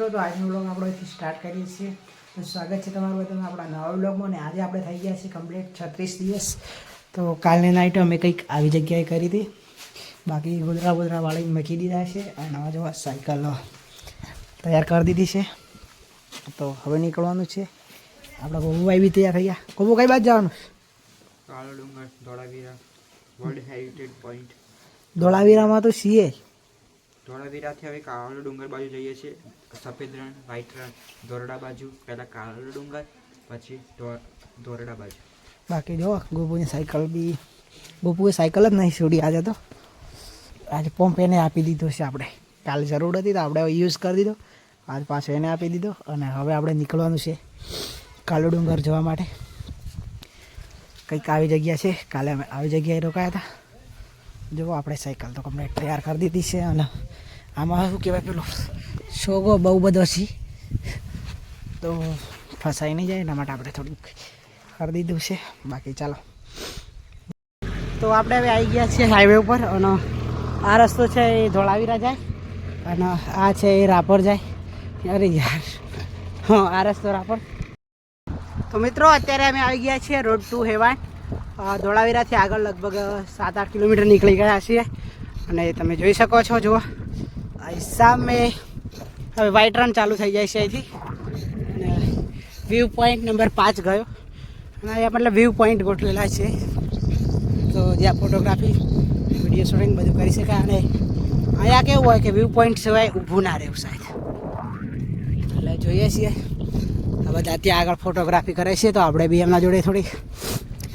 મિત્રો તો આજનો બ્લોગ આપણો અહીંથી સ્ટાર્ટ કરીએ છીએ. તો સ્વાગત છે તમારું બધાનું આપણા નવા બ્લોગમાં અને આજે આપણે થઈ ગયા છીએ કમ્પ્લીટ છત્રીસ દિવસ. તો કાલની નાઇટ અમે કંઈક આવી જગ્યાએ કરી હતી. બાકી ગોદરા ગોદરા વાળી મૂકી દીધા છે અને નવા જવા સાયકલ તૈયાર કરી દીધી છે. તો હવે નીકળવાનું છે. આપણા ગોબુભાઈ બી તૈયાર થઈ ગયા ગોબુ કઈ બાજુ જવાનું? Kalo Dungar Dholavira world heritage point ધોળાવીરામાં તો છીએ ધોળાવીરાથી હવે કાળો ડુંગર બાજુ જઈએ છીએ. સફેદ રણ, વ્હાઈટ રણ ધોરડા બાજુ, પહેલાં કાળો ડુંગર, પછી ધોરડા બાજુ. બાકી જો, ગોપુની સાયકલ બી, ગોપુએ સાયકલ જ નહીં છોડી આજે તો. આજે પંપ એને આપી દીધો છે આપણે. કાલે જરૂર હતી તો આપણે યુઝ કરી દીધો. આજ પાછો એને આપી દીધો અને હવે આપણે નીકળવાનું છે કાલો ડુંગર જવા માટે. કંઈક આવી જગ્યા છે. કાલે અમે આવી જગ્યાએ રોકાયા હતા. જુઓ, આપણે સાયકલ તો કમ્પ્લેટ તૈયાર કરી દીધી છે અને આમાં શું કહેવાય પેલો શોગો બહુ બધો છે. તો ફસાઈ નહીં જાય એના માટે આપણે થોડુંક કરી દીધું છે. બાકી ચાલો. તો આપણે હવે આવી ગયા છીએ હાઈવે ઉપર અને આ રસ્તો છે એ ધોળાવીરા જાય અને આ છે એ રાપર જાય. અરે યાર. હા, આ રસ્તો રાપર. તો મિત્રો, અત્યારે અમે આવી ગયા છીએ રોડ ટુ હેવાન ધોળાવીરાથી આગળ લગભગ સાત આઠ કિલોમીટર નીકળી ગયા છીએ. અને તમે જોઈ શકો છો, જુઓ. સામે હવે વાઇટ રન ચાલુ થઈ જાય છે અહીંથી. અને વ્યૂ પોઈન્ટ નંબર પાંચ ગયો. અને અહીંયા મતલબ વ્યૂ પોઈન્ટ ગોઠવેલા છે. તો જ્યાં ફોટોગ્રાફી વીડિયો શૂટિંગ બધું કરી શકાય. અને અહીંયા કેવું હોય કે વ્યૂ પોઈન્ટ સિવાય ઊભું ના રહેવું સાહેબ. એટલે જોઈએ છીએ. આ બધા ત્યાં આગળ ફોટોગ્રાફી કરે છે, તો આપણે બી એમના જોડે થોડી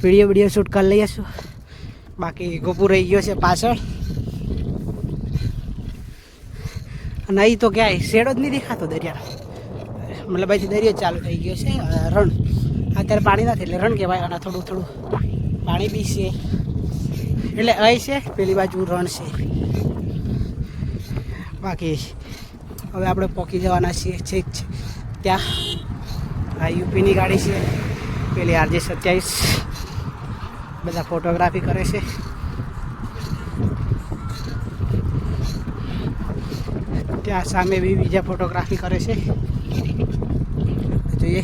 વીડિયો વીડિયો શૂટ કરી લઈએ છું બાકી ગોપુ રહી ગયો છે પાછળ. અને અહીં તો ક્યાંય શેડો જ નહીં દેખાતો દરિયા મતલબ અહીંથી દરિયો ચાલુ થઈ ગયો છે રણ. અત્યારે પાણી નથી એટલે રણ કહેવાય, અને થોડું થોડું પાણી બી છે. એટલે અહીં છે, પેલી બાજુ રણ છે. બાકી હવે આપણે પહોંચી જવાના છીએ છેક છે. ત્યાં આ યુપીની ગાડી છે, પેલી આરજે સત્યાવીસ. બધા ફોટોગ્રાફી કરે છે. ત્યાં સામે બી બીજા ફોટોગ્રાફી કરે છે. જોઈએ.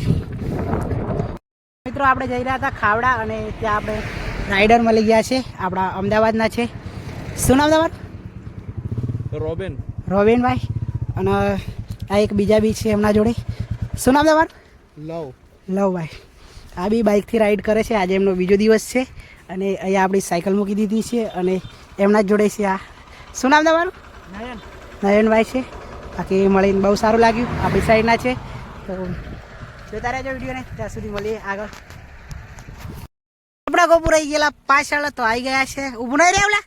મિત્રો આપણે જઈ રહ્યા હતા ખાવડા અને ત્યાં આપણે રાઈડર મળી ગયા છે. આપણા અમદાવાદના છે. શું નામ તમારું? રોબિન. રોબિનભાઈ. અને આ એક બીજા બી છે એમના જોડે. શું નામ તમારું? લવ. લવભાઈ. આ બી બાઇકથી રાઈડ કરે છે. આજે એમનો બીજો દિવસ છે. અને અહીંયા આપણી સાયકલ મૂકી દીધી છે અને એમના જ જોડે છે આ. શું નામ તમારું? નયન. નયનભાઈ છે. બાકી મળીને બહુ સારું લાગ્યું. આપણી સાઈડના છે. તો જોતા રહેજો વિડીયોને. ત્યાં સુધી મળીએ આગળ. આપણા ગોપુર આવી ગયેલા પાછળ તો આવી ગયા છે. ઊભું નહીં રહેવલા.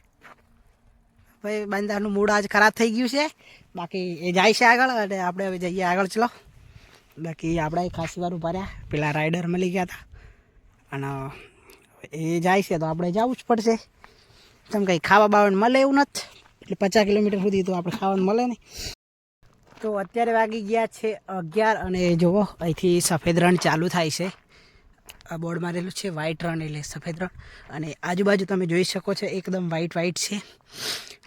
ભાઈ બંદાનું મૂડ આજ ખરાબ થઈ ગયું છે. બાકી એ જાય છે આગળ અને આપણે હવે જઈએ આગળ. ચલો. બાકી આપણે ખાસી વાર ઊભા પેલા રાઈડર મળી ગયા હતા અને એ જાય છે તો આપણે જવું જ પડશે. તમે કંઈ ખાવા બાવાનું મળે એવું નથી. એટલે પચાસ કિલોમીટર સુધી તો આપણે ખાવાનું મળે ને તો અત્યારે વાગી ગયા છે અગિયાર અને જુઓ અહીંથી સફેદ રણ ચાલુ થાય છે. આ બોર્ડ મારેલું છે વ્હાઈટ રણ એટલે સફેદ રણ. અને આજુબાજુ તમે જોઈ શકો છો એકદમ વ્હાઈટ વ્હાઈટ છે.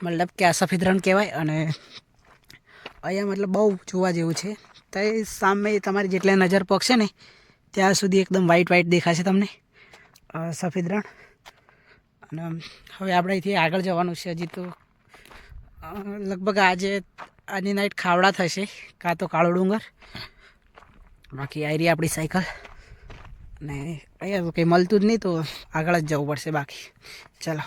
મતલબ કે આ સફેદ રણ કહેવાય અને અહીંયા મતલબ બહુ જોવા જેવું છે. તો એ સામે તમારી જેટલા નજર પકશે ને, ત્યાં સુધી એકદમ વ્હાઈટ વ્હાઈટ દેખાશે તમને. સફેદ રણ. અને હવે આપણે અહીંથી આગળ જવાનું છે હજી તો. લગભગ આજે આજની નાઇટ ખાવડા થશે, કાં તો કાળો ડુંગર. બાકી આવી રહી આપણી સાયકલ અને અહીંયા તો કંઈ મળતું જ નહીં, તો આગળ જ જવું પડશે બાકી. ચાલો.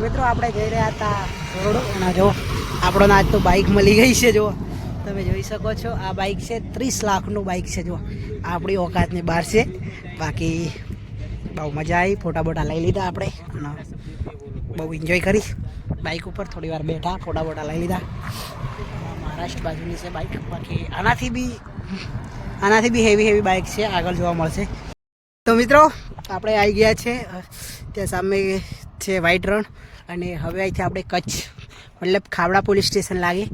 મિત્રો, આપણે જઈ રહ્યા હતા રોડ અને જો આપણો આજ તો બાઇક મળી ગઈ છે, જો. તમે જોઈ શકો છો, આ બાઇક છે, ત્રીસ લાખનું બાઇક છે, જો. આપણી ઓકાતની બહાર છે. બાકી બહુ મજા આવી, ફોટા બોટા લઈ લીધા આપણે. અને બહુ એન્જોય કરી. બાઇક ઉપર થોડી વાર બેઠા ફોટા બોટા લઈ લીધા. મહારાષ્ટ્ર બાજુની છે બાઇક બાકી આનાથી બી આનાથી બી હેવી હેવી બાઇક છે, આગળ જોવા મળશે. તો મિત્રો, આપણે આવી ગયા છે, ત્યાં સામે છે વાઈટ રણ અને હવે અહીંથી આપણે કચ્છ, મતલબ ખાવડા પોલીસ સ્ટેશન લાગે.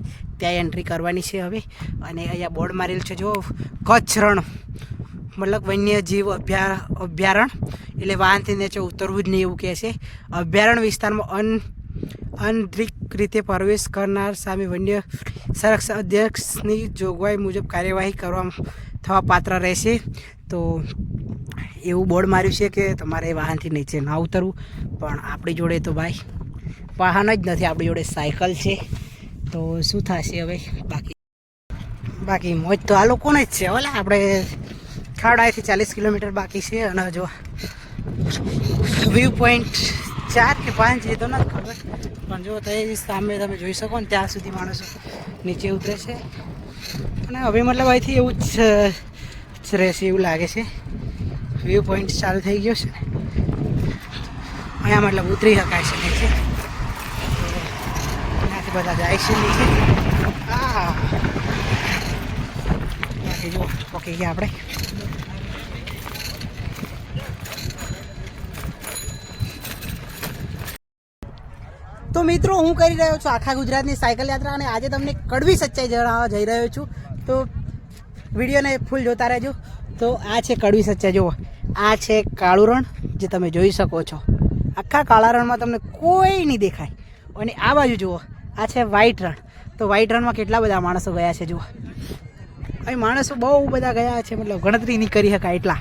ત્યાં એન્ટ્રી કરવાની છે હવે. અને અહીંયા બોર્ડ મારેલ છે, જો, કચ્છ રણ મતલબ વન્યજીવ અભ્યા, અભયારણ્ય. એટલે વાહનથી નીચે ઉતરવું જ નહીં એવું કહે છે. અભયારણ્ય વિસ્તારમાં અન અનધિક રીતે પ્રવેશ કરનાર સામે વન્ય સંરક્ષણ અધ્યક્ષની જોગવાઈ મુજબ કાર્યવાહી કરવા થવા પાત્ર રહેશે. તો એવું બોર્ડ માર્યું છે કે તમારે વાહનથી નીચે ના ઉતરવું, પણ આપણી જોડે તો ભાઈ વાહન જ નથી, આપણી જોડે સાયકલ છે. તો શું થશે હવે? બાકી બાકી મોજ તો આ લોકોને જ છે. ઓલા, આપણે ખાવડાથી ચાલીસ કિલોમીટર બાકી છે. અને જો વ્યૂ પોઈન્ટ ચાર કે પાંચ, એ તો નથી ખબર. પણ જો તે સામે તમે જોઈ શકો ને, ત્યાં સુધી માણસો નીચે ઉતરે છે. અને હવે મતલબ અહીંથી એવું જ રહેશે એવું લાગે છે. વ્યૂ પોઈન્ટ ચાલુ થઈ ગયો છે ને. અહીંયા મતલબ ઉતરી શકાય છે નીચે. ત્યાંથી બધા જાય છે નીચે. હા બાકી જો પકી ગયા આપણે. મિત્રો, હું કરી રહ્યો છું આખા ગુજરાતની સાયકલ યાત્રા અને આજે તમને કડવી સચ્ચાઈ જણાવવા જઈ રહ્યો છું. તો વિડીયોને ફૂલ જોતા રહેજો. તો આ છે કડવી સચ્ચાઈ. જુઓ, આ છે કાળું રણ જે તમે જોઈ શકો છો. આખા કાળા રણમાં તમને કોઈ નહીં દેખાય. અને આ બાજુ જુઓ, આ છે વ્હાઈટ રણ. તો વ્હાઈટ રણમાં કેટલા બધા માણસો ગયા છે, જુઓ. અહીં માણસો બહુ બધા ગયા છે, મતલબ ગણતરી નહીં કરી શકાય એટલા.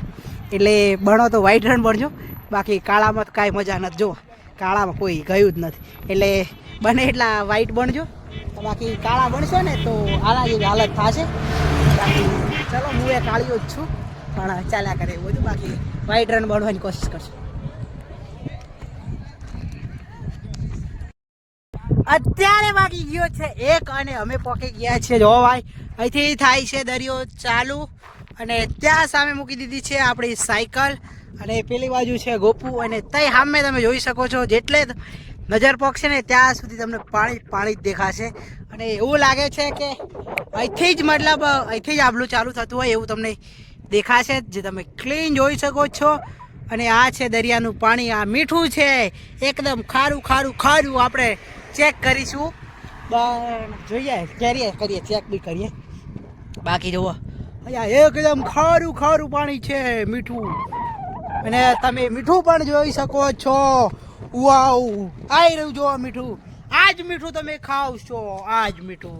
એટલે બણો તો વ્હાઈટ રણ બનજો. બાકી કાળામાં કાંઈ મજા નથી. જુઓ કાળામાં કોઈ ગયું જ નથી. એટલે બને એટલા વ્હાઈટ બનજો. બાકી કાળા બનશો ને તો આના જેવી હાલત થશે. બાકી ચલો, હું એ કાળીઓ જ છું. પણ ચાલ્યા કરે એવું બધું. બાકી વ્હાઈટ રન બનવાની કોશિશ કરશું. અત્યારે વાગી ગયો છે એક અને અમે પોકી ગયા છીએ. જો ભાઈ, અહીંથી થાય છે દરિયો ચાલુ. અને ત્યાં સામે મૂકી દીધી છે આપણી સાયકલ. અને પેલી બાજુ છે ગોપુ અને તઈ સામે તમે જોઈ શકો છો જેટલે નજર પકશે ને ત્યાં સુધી તમને પાણી પાણી જ દેખાશે. અને એવું લાગે છે કે અહીંથી જ મતલબ, અહીંથી જ આબલું ચાલુ થતું હોય એવું તમને દેખાશે, જે તમે ક્લીન જોઈ શકો છો. અને આ છે દરિયાનું પાણી, આ મીઠું છે. એકદમ ખારું ખારું ખારું આપણે ચેક કરીશું. જોઈએ, કરીએ કરીએ ચેક બી કરીએ. બાકી જુઓ. અહીંયા એકદમ ખારું ખારું પાણી છે, મીઠું. અને તમે મીઠું પણ જોઈ શકો છો. વાવ, આઈ રહ્યું જો મીઠું. આ જ મીઠું તમે ખાવ છો આ જ મીઠું.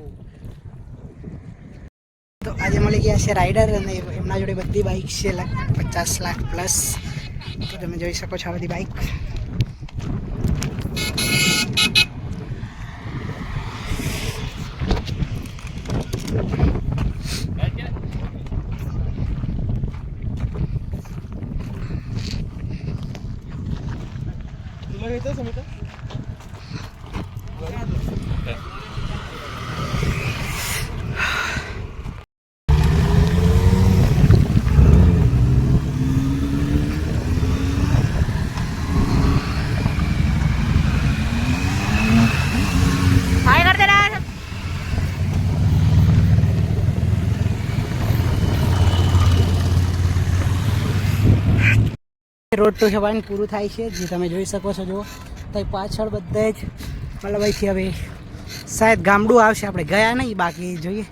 તો આજે મળી ગયા છે રાઈડર અને એમના જોડે બધી બાઇક છે પચાસ લાખ પ્લસ તો તમે જોઈ શકો છો આ બધી bike metes, Amita? Road to heaven પૂરું થાય છે. જે તમે જોઈ શકો છો, જુઓ. તો પાછળ બધે જ મતલબ અહીંથી હવે શાયદ ગામડું આવશે. આપણે ગયા નહીં, બાકી જોઈએ.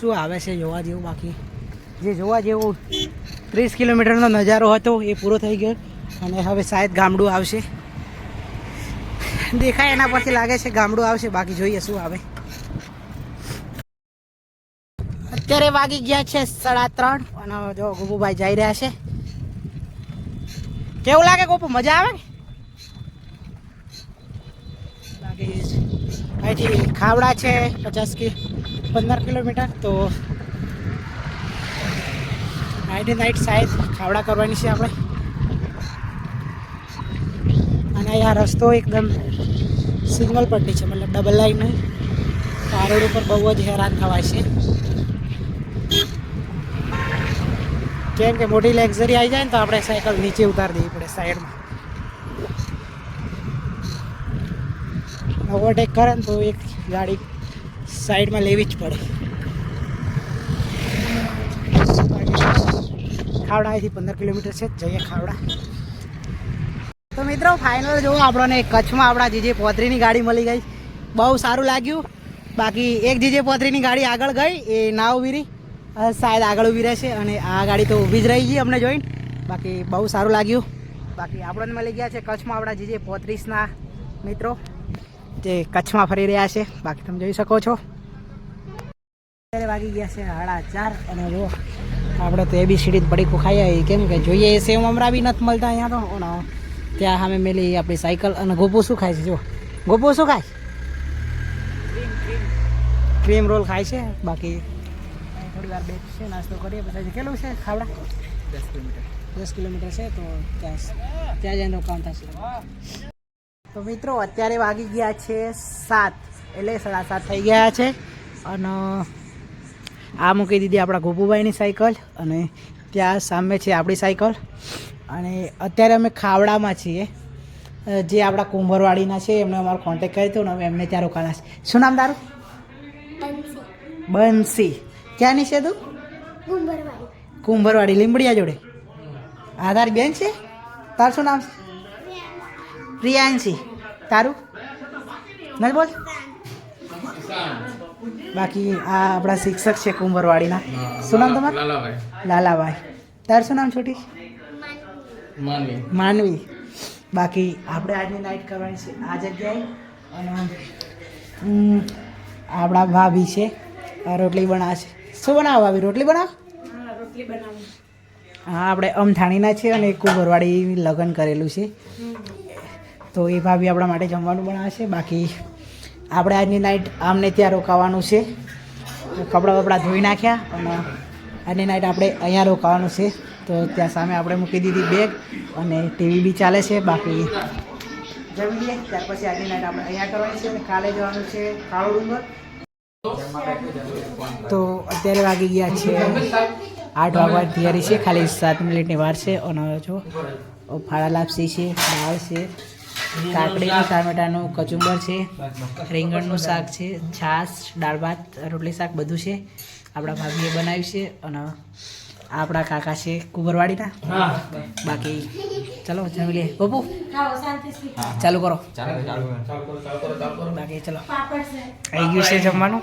શું આવે છે જોવા જેવું બાકી. જે જોવા જેવું ત્રીસ કિલોમીટરનો નજારો હતો, એ પૂરો થઈ ગયો. અને હવે શાયદ ગામડું આવશે. દેખાય એના પરથી લાગે છે ગામડું આવશે. બાકી જોઈએ શું આવે. અત્યારે વાગી ગયા છે સાડા ત્રણ. અને જો ગુબુભાઈ જઈ રહ્યા છે. કેવું લાગે ગોપુ મજા આવે બાકી અહીંથી ખાવડા છે પચાસ કે પંદર કિલોમીટર તો નાઇટ નાઇટ સાહેબ ખાવડા કરવાની છે આપણે. અને અહીંયા રસ્તો એકદમ સિંગલ પટ્ટી છે મતલબ ડબલ લાઈન નહીં આ રોડ ઉપર બહુ જ હેરાન થવાય છે. કેમ કે મોટી લક્ઝરી આવી જાય ને તો આપણે સાયકલ નીચે ઉતારી દેવી પડે સાઈડમાં. ઓવરટેક કરે ને તો એક ગાડી સાઈડમાં લેવી જ પડે. ખાવડા અહીંથી પંદર કિલોમીટર છે, જઈએ ખાવડા. તો મિત્રો ફાઇનલ જો આપણને કચ્છમાં આપણા જીજે પોતરીની ગાડી મળી ગઈ. બહુ સારું લાગ્યું. બાકી એક જીજે પોતરીની ગાડી આગળ ગઈ, એ ના શાયદ આગળ ઊભી રહેશે અને આ ગાડી તો ઊભી જ રહી ગઈ અમને જોઈને. બાકી બહુ સારું લાગ્યું. બાકી આપણને મળી ગયા છે કચ્છમાં આપણા જીજે પોત્રીસના મિત્રો. જે કચ્છમાં ફરી રહ્યા છે. બાકી તમે જોઈ શકો છો. અત્યારે વાગી ગયા છે સાડા ચાર અને જો આપણે તો એબીસીડી પડી ખાઈ આવી કેમ કે જોઈએ એ સેવ હમણાં બી નથી મળતા અહીંયા તો. ત્યાં સામે મેલી આપણી સાયકલ અને ગોપુ શું ખાય છે જો ગોપુ શું ખાય? ક્રીમ રોલ ખાય છે. બાકી અહીં થોડી છે નાસ્તો કરીએ પછી કેટલું છે ખાવડા દસ કિલોમીટર દસ કિલોમીટર છે તો ત્યાં ત્યાં જઈને રોકાણ થશે તો મિત્રો અત્યારે વાગી ગયા છે સાત એટલે સાડા સાત થઈ ગયા છે અને આ મૂકી દીધી આપણા ગોપુભાઈની સાયકલ અને ત્યાં સામે છે આપણી સાયકલ અને અત્યારે અમે ખાવડામાં છીએ જે આપણા કુંભરવાડીના છે એમને અમારો કોન્ટેક કર્યો હતો ને અમે એમને ત્યાં રોકાણા છે શું નામ તારું બંસી ક્યાંની છે તું? કુંભરવાડી. લીંબડિયા જોડે. આધાર બેન છે? તારું શું નામ છે? પ્રિયાંશી. તારું? નથી બોલ? બાકી આ આપણા શિક્ષક છે કુંભરવાડીના. શું નામ તમારું? લાલાભાઈ. લાલાભાઈ. તારું શું નામ છોટી? માનવી. માનવી. બાકી આપણે આજની નાઇટ કરવાની છે આ જગ્યાએ. અને આપણા ભાભી છે રોટલી બનાવે છે શું બનાવો આવી? રોટલી બનાવો? હા આપણે અમથાણીના છે અને કુંભરવાડી લગ્ન કરેલું છે. તો એ ભાભી આપણા માટે જમવાનું બનાવશે બાકી આપણે આજની નાઇટ આમને ત્યાં રોકાવાનું છે. કપડાં બપડા ધોઈ નાખ્યા અને આજની નાઇટ આપણે અહીંયા રોકાવાનું છે. તો ત્યાં સામે આપણે મૂકી દીધી બેગ અને ટીવી બી ચાલે છે. બાકી જમી લઈએ. ત્યાર પછી આજની નાઇટ આપણે અહીંયા કરવાની છે અને કાલે જવાનું છે કાળો ડુંગર. તો અત્યારે વાગી ગયા છે આઠ વાગવાની તૈયારી છે, ખાલી સાત મિનિટની વાર છે અને જો ફાળા લાપસી છે, દાળ છે, કાકડીનું, ટામેટાનું, કચુંબર છે, રીંગણનું શાક છે, છાશ, દાળ ભાત, રોટલી શાક બધું છે. આપણા ભાભીએ બનાવ્યું છે અને આપણા કાકા છે કુંભરવાડીના બાકી ચલો જમી લઈએ. બપુ ચાલુ કરો. ચાલો ચાલો. બાકી ચલો. આવી ગયું છે જમવાનું?